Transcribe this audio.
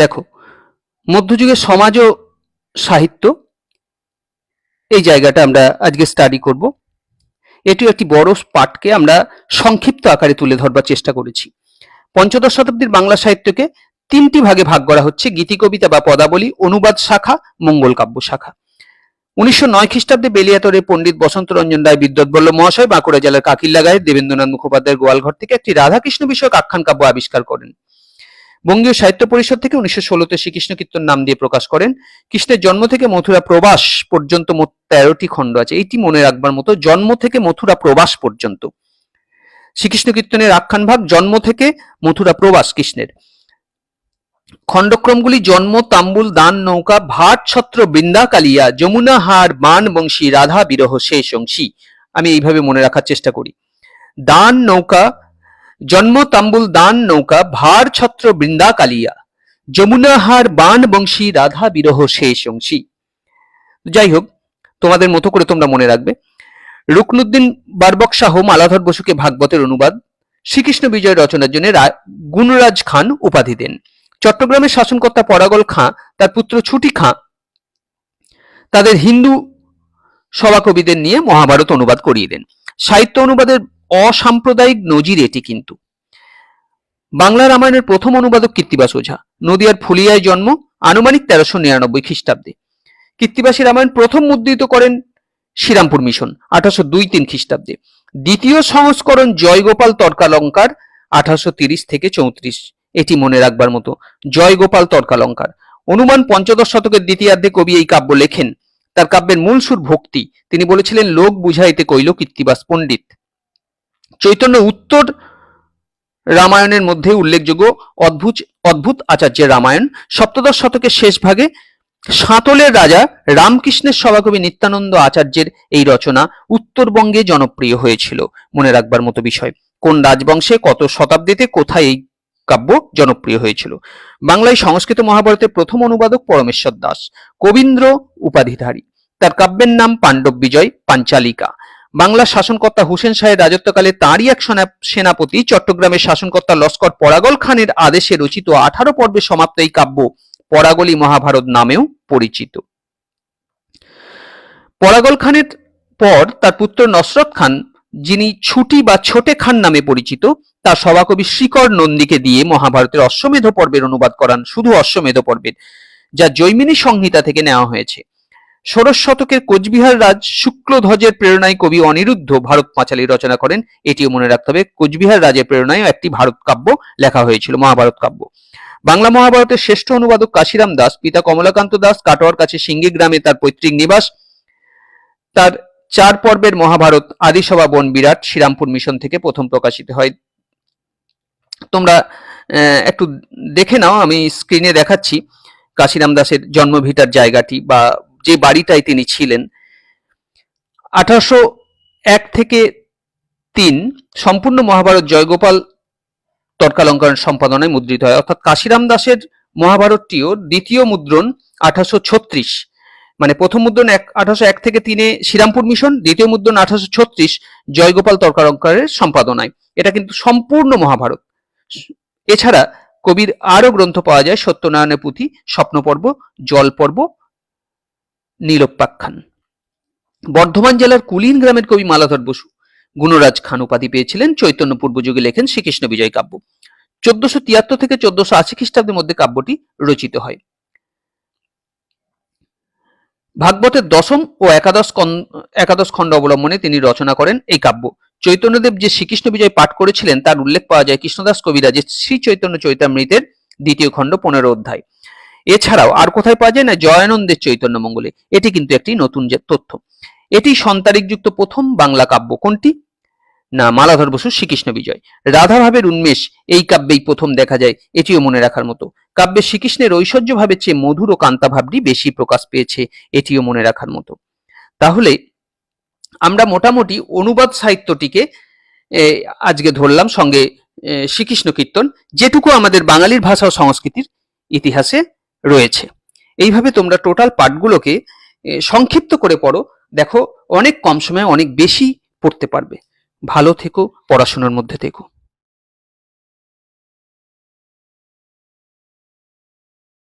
দেখো, মধ্যযুগের সমাজ ও সাহিত্য, এই জায়গাটা আমরা আজকে স্টাডি করব। এটি একটি বড় পাঠকে আমরা সংক্ষিপ্ত আকারে তুলে ধরবার চেষ্টা করেছি। পঞ্চদশ শতাব্দীর বাংলা সাহিত্যকে তিনটি ভাগে ভাগ করা হচ্ছে গীতি কবিতা বা পদাবলী, অনুবাদ শাখা, মঙ্গল কাব্য শাখা। উনিশশো নয় খ্রিস্টাব্দে বেলিয়াতরে পণ্ডিত বসন্ত রঞ্জন রায়, বিদ্যুৎ বল্লভ মহাশয়, বাঁকুড়া জেলার কাকিল্লা গায়ে দেবেন্দ্রনাথ মুখোপাধ্যায়ের গোয়ালঘর থেকে একটি রাধাকৃষ্ণ বিষয়ক আখ্যান কাব্য আবিষ্কার করেন। বঙ্গীয় সাহিত্য পরিষদ থেকে উনিশশো ষোলোতে শ্রীকৃষ্ণ কীর্তন নাম দিয়ে প্রকাশ করেন। কৃষ্ণের জন্ম থেকে মথুরা প্রবাস পর্যন্ত মোট তেরোটি খণ্ড আছে। এইটি মনে রাখবার মতো জন্ম থেকে মথুরা প্রবাস পর্যন্ত। শ্রীকৃষ্ণ কীর্তনের আখ্যান ভাগ জন্ম থেকে মথুরা প্রবাস কৃষ্ণের। খণ্ডক্রমগুলি জন্ম, তাম্বুল, দান, নৌকা, ভাট, ছত্র, বৃন্দা, কালিয়া, যমুনা, হার বান বংশী, রাধা, বিরহ, শেষ, অংশী। আমি এইভাবে মনে রাখার চেষ্টা করি। দান, নৌকা জন্ম তাম্বুল দান নৌকা ভার ছত্র বৃন্দা কালিয়া। যমুনা হার বান বংশী রাধা বিরহ শেষ অংশী। যাই হোক তোমাদের মতো করে তোমরা মনে রাখবে। রুকনুদ্দিন বারবক শাহ মালাধর বসুকে ভাগবতের অনুবাদ। শ্রীকৃষ্ণ বিজয় রচনার জন্য গুণরাজ খান উপাধি দেন। চট্টগ্রামের শাসনকর্তা পরাগল খাঁ, তার পুত্র ছুটি খাঁ, তাদের হিন্দু সভাকবিদের নিয়ে মহাভারত অনুবাদ করিয়ে দেন। সাহিত্য অনুবাদের অসাম্প্রদায়িক নজির এটি কিন্তু। বাংলা রামায়ণের প্রথম অনুবাদক কীর্তিবাস ওঝা। নদিয়ার ফুলিয়ায় জন্ম, আনুমানিক তেরোশো নিরানব্বই খ্রিস্টাব্দে। কীর্তিবাসী রামায়ণ প্রথম মুদ্রিত করেন শ্রীরামপুর মিশন, আঠারোশো দুই তিন খ্রিস্টাব্দে। দ্বিতীয় সংস্করণ জয়গোপাল তর্কালঙ্কার, আঠারোশো তিরিশ থেকে চৌত্রিশ। এটি মনে রাখবার মতো, জয়গোপাল তর্কালঙ্কার। অনুমান পঞ্চদশ শতকের দ্বিতীয়ার্ধে কবি এই কাব্য লেখেন। তার কাব্যের মূল সুর ভক্তি। তিনি বলেছিলেন, লোক বুঝাইতে কইল কীর্তিবাস পণ্ডিত। চৈতন্য উত্তর রামায়ণের মধ্যে উল্লেখযোগ্য অদ্ভুত অদ্ভুত আচার্যের রামায়ণ। সপ্তদশ শতকের শেষ ভাগে সাঁতলের রাজা রামকৃষ্ণের সভাকবি নিত্যানন্দ আচার্যের এই রচনা উত্তরবঙ্গে জনপ্রিয় হয়েছিল। মনে রাখবার মতো বিষয়, কোন রাজবংশে কত শতাব্দীতে কোথায় এই কাব্য জনপ্রিয় হয়েছিল? বাংলায় সংস্কৃত মহাভারতের প্রথম অনুবাদক পরমেশ্বর দাস, কবীন্দ্র উপাধিধারী। তার কাব্যের নাম পাণ্ডব বিজয় পাঞ্চালিকা। বাংলার শাসনকর্তা হুসেন শাহের রাজত্বকালে তাঁরই এক সেনা- সেনাপতি চট্টগ্রামের শাসনকর্তা লস্কর পরাগল খানের আদেশে রচিত আঠারো পর্বে সমাপ্ত এই কাব্য পরাগলী মহাভারত নামেও পরিচিত। পরাগল খানের পর তার পুত্র নসরত খান, যিনি ছুটি বা ছোটে খান নামে পরিচিত, তার সভাকবি শ্রীকর নন্দীকে দিয়ে মহাভারতের অশ্বমেধ পর্বের অনুবাদ করান, শুধু অশ্বমেধ পর্বের, যা জৈমিনী সংহিতা থেকে নেওয়া হয়েছে। ষোড়শ শতকের কোচবিহার রাজ শুক্লধ্বজের প্রেরণায় কবি অনিরুদ্ধ ভারত পাঁচালী রচনা করেন। এটিও মনে রাখতে হবে, কোচবিহার রাজের প্রেরণায় একটি ভারত কাব্য লেখা হয়েছিল, মহাভারত কাব্য। বাংলা মহাভারতের শ্রেষ্ঠ অনুবাদক কাশিরাম দাস, পিতা কমলাকান্ত দাস, কাটোয়ার কাছে সিঙ্গি গ্রামে তার পৈতৃক নিবাস। তার চার পর্বের মহাভারত, আদিসভা বন বিরাট, শ্রীরামপুর মিশন থেকে প্রথম প্রকাশিত হয়। তোমরা একটু দেখে নাও, আমি স্ক্রিনে দেখাচ্ছি। কাশিরাম দাসের জন্মভিটার জায়গাটি বা যে বাড়িটায় তিনি ছিলেন, আঠারোশো এক থেকে তিন সম্পূর্ণ মহাভারত জয়গোপাল তর্কালঙ্কার সম্পাদনায় মুদ্রিত হয়। অর্থাৎ কাশিরাম দাসের মহাভারতটিও দ্বিতীয় মুদ্রণ আঠারোশো ছত্রিশ। মানে প্রথম মুদ্রণ এক, আঠারোশো এক থেকে তিনে শ্রীরামপুর মিশন, দ্বিতীয় মুদ্রণ আঠারোশো ছত্রিশ জয়গোপাল তর্কালঙ্কারের সম্পাদনায়। এটা কিন্তু সম্পূর্ণ মহাভারত। এছাড়া কবির আরও গ্রন্থ পাওয়া যায় সত্যনারায়ণের পুঁথি, স্বপ্নপর্ব জল পর্ব নীলোপাখ্যান বর্ধমান জেলার কুলিন গ্রামের কবি মালাধর বসু, গুণরাজ খান উপাধি পেয়েছিলেন, চৈতন্য পূর্বযুগে লেখেন শ্রীকৃষ্ণ বিজয় কাব্য। চোদ্দশো তিয়াত্তর থেকে চোদ্দশো আশি খ্রিস্টাব্দের মধ্যে কাব্যটি রচিত হয়। ভাগবতের দশম ও একাদশ একাদশ খণ্ড অবলম্বনে তিনি রচনা করেন এই কাব্য। চৈতন্যদেব যে শ্রীকৃষ্ণ বিজয় পাঠ করেছিলেন, তার উল্লেখ পাওয়া যায় কৃষ্ণদাস কবিরাজের শ্রী চৈতন্য চৈতামৃতের দ্বিতীয় খণ্ড পনেরো অধ্যায়। এছাড়াও আর কোথায় পাওয়া যায় না? জয়ানন্দের চৈতন্য মঙ্গলে। এটি কিন্তু একটি নতুন যে তথ্য। এটি সন্তারিকযুক্ত প্রথম বাংলা কাব্য কোনটি? না, মালাধর বসুর শ্রীকৃষ্ণ বিজয়। রাধাভাবের উন্মেষ, এই কাব্যেই প্রথম দেখা যায়, এটিও মনে রাখার মতো। কাব্যে শ্রীকৃষ্ণের ঐশ্বর্য ভাবের চেয়ে মধুর ও কান্তা ভাবটি বেশি প্রকাশ পেয়েছে, এটিও মনে রাখার মতো। তাহলে, আমরা মোটামুটি অনুবাদ সাহিত্যটিকে আজকে ধরলাম সঙ্গে শ্রীকৃষ্ণ কীর্তন, যেটুকু আমাদের বাঙালির ভাষা ও সংস্কৃতির ইতিহাসে রয়েছে। এইভাবে তোমরা টোটাল পাঠগুলোকে সংক্ষিপ্ত করে পড়ো। দেখো, অনেক কম সময়ে অনেক বেশি পড়তে পারবে। ভালো থেকো, পড়াশোনার মধ্যে থেকো।